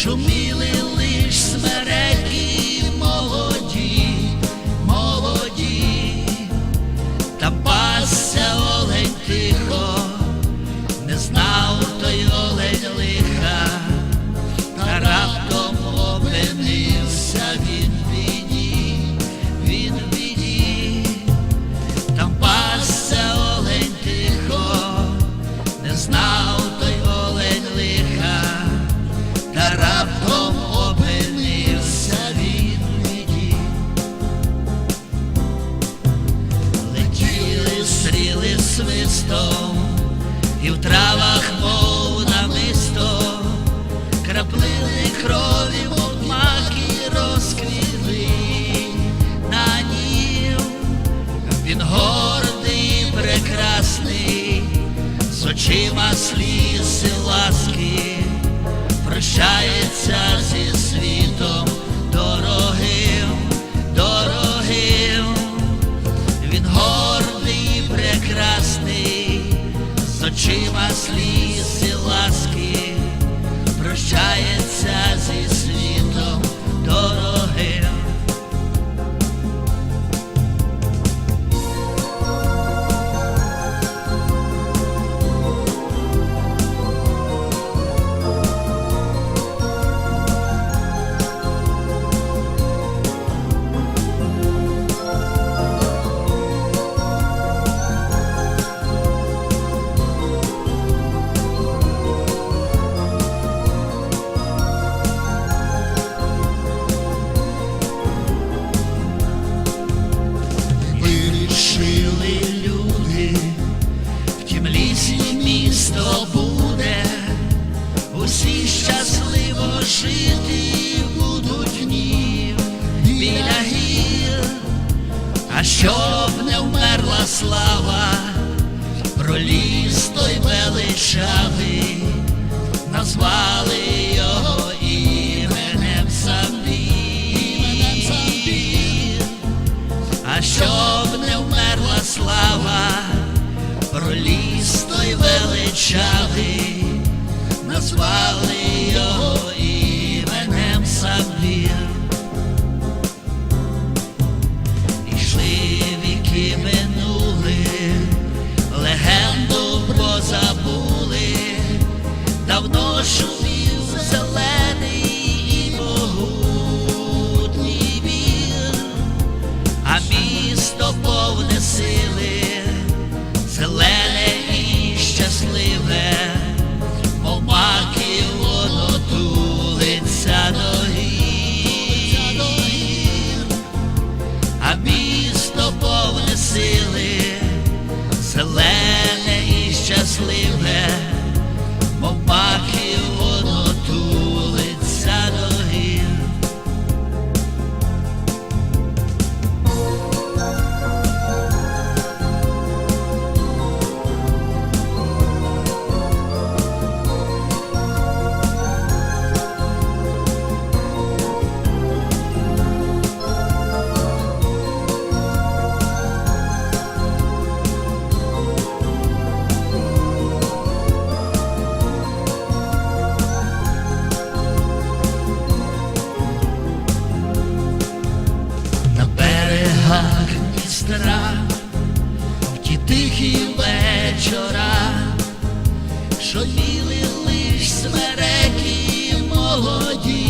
Social media. травах, мов намисто, краплини крові мов маки розквіли на нім, він гордий, прекрасний, з очима сліз і ласки прощається зі світом. щоб не вмерла слава, проліз той величавий, назвали його іменем Самбір. а щоб не вмерла слава, проліз той величавий, назвали. тихі вечора, що їли лиш смереки молоді.